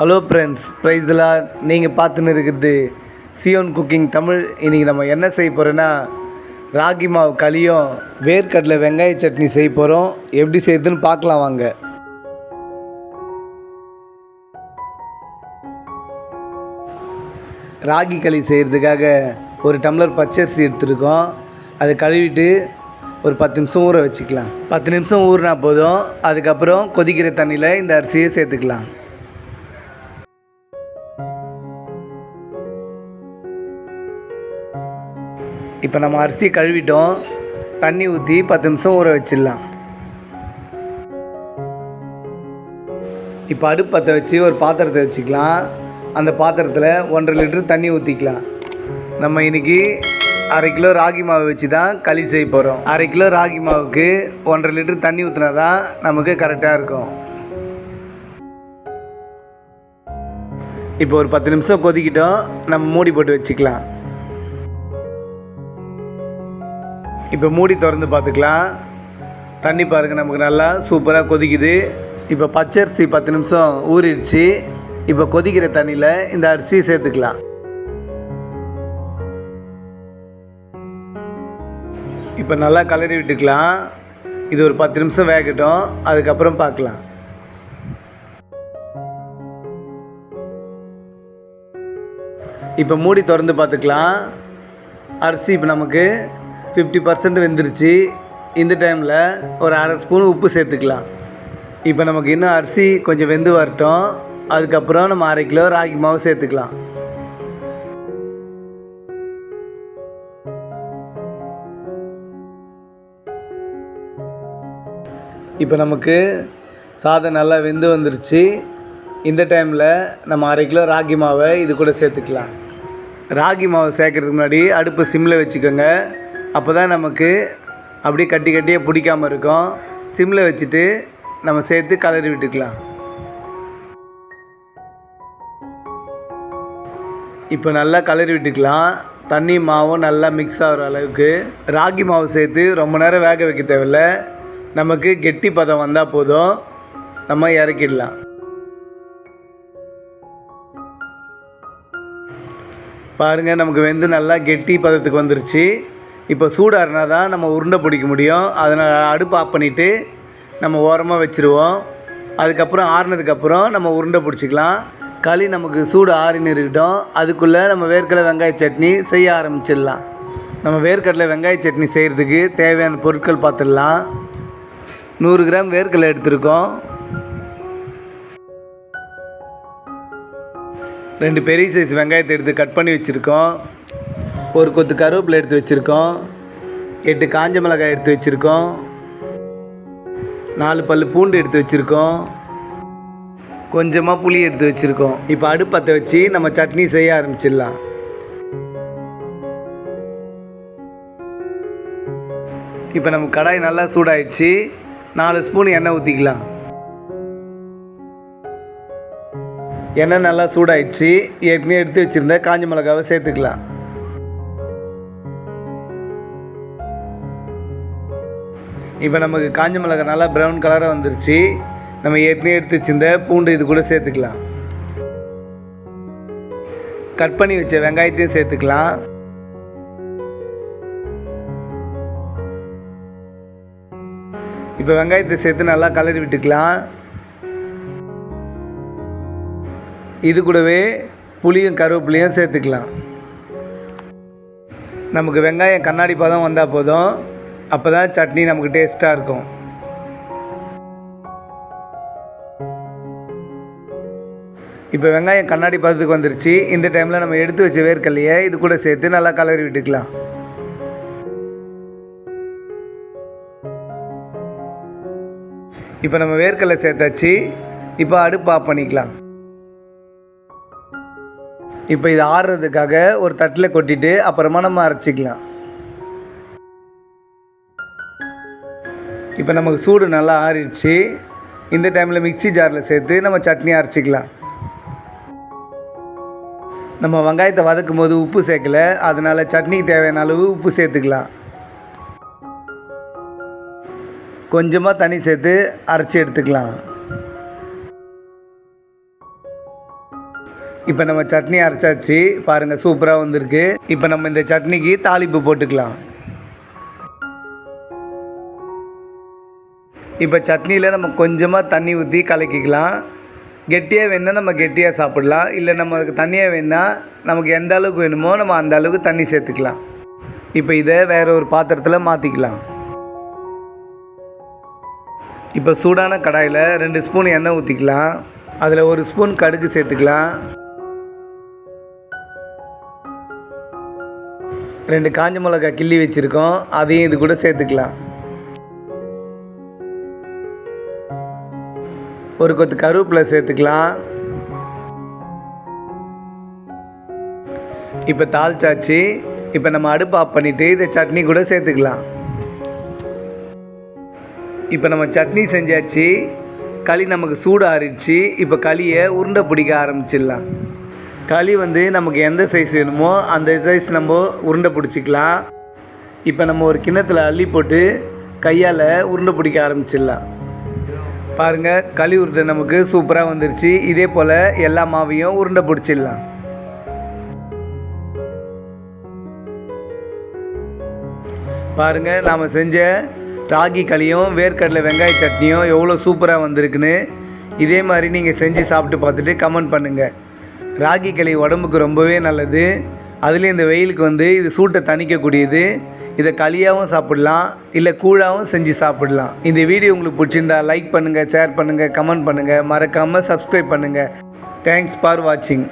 Hello friends price நீங்கள் பார்த்துன்னு இருக்கிறது சியோன் குக்கிங் தமிழ். இன்றைக்கி நம்ம என்ன செய்ய போகிறோன்னா ராகி மாவு களியும் வேர்க்கடலை வெங்காய சட்னி செய்ய போகிறோம் எப்படி செய்யுதுன்னு பார்க்கலாம் வாங்க. ராகி களி செய்கிறதுக்காக ஒரு டம்ளர் பச்சரிசி எடுத்துருக்கோம். அதை கழுவிட்டு ஒரு பத்து நிமிஷம் ஊற வச்சுக்கலாம். பத்து நிமிஷம் ஊறினா போதும். அதுக்கப்புறம் கொதிக்கிற தண்ணியில் இந்த அரிசியை சேர்த்துக்கலாம். இப்போ நம்ம அரிசி கழுவிட்டோம். தண்ணி ஊற்றி பத்து நிமிஷம் ஊற வச்சிடலாம். இப்போ அடுப்பத்தை வச்சு ஒரு பாத்திரத்தை வச்சுக்கலாம். அந்த பாத்திரத்தில் ஒன்றரை லிட்டர் தண்ணி ஊற்றிக்கலாம் நம்ம இன்றைக்கி அரை கிலோ ராகி மாவு வச்சு தான் களி செய்ய போகிறோம் அரை கிலோ ராகி மாவுக்கு ஒன்றரை லிட்டர் தண்ணி ஊற்றினா தான் நமக்கு கரெக்டாக இருக்கும். இப்போ ஒரு பத்து நிமிஷம் கொதிக்கிட்டோம். நம்ம மூடி போட்டு வச்சுக்கலாம். இப்போ மூடி திறந்து பார்த்துக்கலாம். தண்ணி பாருங்கள் நமக்கு நல்லா சூப்பராக கொதிக்குது. இப்போ பச்சரிசி பத்து நிமிஷம் ஊறிடுச்சு. இப்போ கொதிக்கிற தண்ணியில் இந்த அரிசி சேர்த்துக்கலாம். இப்போ நல்லா கலரி விட்டுக்கலாம். இது ஒரு பத்து நிமிஷம் வேகட்டும். அதுக்கப்புறம் பார்க்கலாம். இப்போ மூடி திறந்து பார்த்துக்கலாம். அரிசி இப்போ நமக்கு ஃபிஃப்டி பர்சன்ட் வெந்துருச்சு. இந்த டைமில் ஒரு அரை ஸ்பூன் உப்பு சேர்த்துக்கலாம். இப்போ நமக்கு இன்னும் அரிசி கொஞ்சம் வெந்து வரட்டும். அதுக்கப்புறம் நம்ம அரை கிலோ ராகி மாவு சேர்த்துக்கலாம். இப்போ நமக்கு சாதம் நல்லா வெந்து வந்துருச்சு. இந்த டைமில் நம்ம அரை கிலோ ராகி மாவை இது கூட சேர்த்துக்கலாம். ராகி மாவு சேர்க்கறதுக்கு முன்னாடி அடுப்பு சிம்மில் வச்சுக்கோங்க. அப்போ தான் நமக்கு அப்படியே கட்டி கட்டியே பிடிக்காமல் இருக்கும். சிம்மில் வச்சுட்டு நம்ம சேர்த்து கலரி விட்டுக்கலாம். இப்போ நல்லா கலரி விட்டுக்கலாம். தண்ணி மாவும் நல்லா மிக்ஸ் ஆகிற அளவுக்கு. ராகி மாவு சேர்த்து ரொம்ப நேரம் வேக வைக்க தேவையில்ல. நமக்கு கெட்டி பதம் வந்தால் போதும். நம்ம இறக்கிடலாம். பாருங்கள் நமக்கு வெந்து நல்லா கெட்டி பதத்துக்கு வந்துருச்சு. இப்போ சூடாருனா தான் நம்ம உருண்டை பிடிக்க முடியும். அதனால் அடுப்பு ஆஃப் பண்ணிவிட்டு நம்ம ஓரமாக வச்சுருவோம். அதுக்கப்புறம் ஆறுனதுக்கப்புறம் நம்ம உருண்டை பிடிச்சிக்கலாம். களி நமக்கு சூடு ஆறின்னு இருக்கட்டும். அதுக்குள்ளே நம்ம வேர்க்கடலை வெங்காய சட்னி செய்ய ஆரம்பிச்சிடலாம். நம்ம வேர்க்கடலை வெங்காய சட்னி செய்கிறதுக்கு தேவையான பொருட்கள் பார்த்துடலாம். நூறு கிராம் வேர்க்கடலை எடுத்திருக்கோம். ரெண்டு பெரிய சைஸ் வெங்காயத்தை எடுத்து கட் பண்ணி வச்சுருக்கோம். ஒரு கொத்து கருவேப்பிலை எடுத்து வச்சுருக்கோம். எட்டு காஞ்ச மிளகாய் எடுத்து வச்சுருக்கோம். நாலு பல் பூண்டு எடுத்து வச்சுருக்கோம். கொஞ்சமாக புளி எடுத்து வச்சுருக்கோம். இப்போ அடுப்பத்தை வச்சு நம்ம சட்னி செய்ய ஆரம்பிச்சிடலாம். இப்போ நம்ம கடாய் நல்லா சூடாயிடுச்சு. நாலு ஸ்பூன் எண்ணெய் ஊற்றிக்கலாம் எண்ணெய் நல்லா சூடாயிடுச்சு. ஏற்கனவே எடுத்து வச்சுருந்த காஞ்ச மிளகாவை சேர்த்துக்கலாம். இப்போ நமக்கு காஞ்ச மிளகாய் நல்லா ப்ரௌன் கலராக வந்துருச்சு. நம்ம ஏற்கனவே எடுத்து வச்சிருந்த பூண்டு இது கூட சேர்த்துக்கலாம். கட் பண்ணி வச்ச வெங்காயத்தையும் சேர்த்துக்கலாம். இப்போ வெங்காயத்தை சேர்த்து நல்லா கலரி விட்டுக்கலாம். இது கூடவே புளியும் கருவேப்பிலையும் சேர்த்துக்கலாம். நமக்கு வெங்காயம் கண்ணாடி பதம் வந்தால் போதும். அப்போ தான் சட்னி நமக்கு டேஸ்ட்டாக இருக்கும். இப்போ வெங்காயம் கண்ணாடி பதத்துக்கு வந்துருச்சு. இந்த டைமில் நம்ம எடுத்து வச்ச வேர்க்கல்லையை இது கூட சேர்த்து நல்லா கலரி விட்டுக்கலாம். இப்போ நம்ம வேர்க்கல்லை சேர்த்தாச்சு. இப்போ அடுப்பு ஆஃப் பண்ணிக்கலாம். இப்போ இது ஆறுறதுக்காக ஒரு தட்டில் கொட்டிட்டு அப்புறமா நம்ம அரைச்சிக்கலாம். இப்போ நமக்கு சூடு நல்லா ஆறிடுச்சு. இந்த டைமில் மிக்ஸி ஜாரில் சேர்த்து நம்ம சட்னி அரைச்சிக்கலாம். நம்ம வெங்காயத்தை வதக்கும் போது உப்பு சேர்க்கல. அதனால் சட்னிக்கு தேவையான அளவு உப்பு சேர்த்துக்கலாம். கொஞ்சமாக தண்ணி சேர்த்து அரைச்சி எடுத்துக்கலாம். இப்போ நம்ம சட்னி அரைச்சாச்சு. பாருங்கள் சூப்பராக வந்திருக்கு. இப்போ நம்ம இந்த சட்னிக்கு தாளிப்பு போட்டுக்கலாம். இப்போ சட்னியில் நம்ம கொஞ்சமாக தண்ணி ஊற்றி கலக்கிக்கலாம். கெட்டியாக வேணால் நம்ம கெட்டியாக சாப்பிடலாம். இல்லை நமக்கு தண்ணியாக வேணால் நமக்கு எந்த அளவுக்கு வேணுமோ நம்ம அந்த அளவுக்கு தண்ணி சேர்த்துக்கலாம். இப்போ இதை வேறு ஒரு பாத்திரத்தில் மாற்றிக்கலாம் இப்போ சூடான கடாயில் ரெண்டு ஸ்பூன் எண்ணெய் ஊற்றிக்கலாம். அதில் ஒரு ஸ்பூன் கடுகு சேர்த்துக்கலாம். ரெண்டு காஞ்ச மிளகாய் கிள்ளி வச்சுருக்கோம். அதையும் இது கூட சேர்த்துக்கலாம். ஒரு கொத்து கருவேப்பிலை சேர்த்துக்கலாம். இப்போ தாளிச்சாச்சு. இப்போ நம்ம அடுப்பு ஆஃப் பண்ணிவிட்டு இதை சட்னி கூட சேர்த்துக்கலாம். இப்போ நம்ம சட்னி செஞ்சாச்சு. களி நமக்கு சூடு ஆறிடுச்சு இப்போ களியை உருண்டை பிடிக்க ஆரம்பிச்சிடலாம். களி வந்து நமக்கு எந்த சைஸ் வேணுமோ அந்த சைஸ் நம்ம உருண்டை பிடிச்சிக்கலாம். இப்போ நம்ம ஒரு கிண்ணத்தில் அள்ளி போட்டு கையால் உருண்டை பிடிக்க ஆரம்பிச்சிடலாம். பாருங்கள் களி உருண்டை நமக்கு சூப்பராக வந்துருச்சு. இதே போல் எல்லா மாவையும் உருண்டை பிடிச்சிடலாம். பாருங்கள் நாம் செஞ்ச ராகி களியும் வேர்க்கடலை வெங்காய சட்னியும் எவ்வளோ சூப்பராக வந்திருக்குன்னு. இதே மாதிரி நீங்கள் செஞ்சு சாப்பிட்டு பார்த்துட்டு கமெண்ட் பண்ணுங்கள் ராகி களி உடம்புக்கு ரொம்பவே நல்லது. அதுலேயும் இந்த வெயிலுக்கு வந்து இது சூட்டை தணிக்கக்கூடியது. இதை களியாகவும் சாப்பிடலாம் இல்லை கூழாகவும் செஞ்சு சாப்பிடலாம். இந்த வீடியோ உங்களுக்கு பிடிச்சிருந்தா லைக் பண்ணுங்கள் ஷேர் பண்ணுங்கள் கமெண்ட் பண்ணுங்கள் மறக்காமல் சப்ஸ்கிரைப் பண்ணுங்கள் தேங்க்ஸ் ஃபார் வாட்சிங்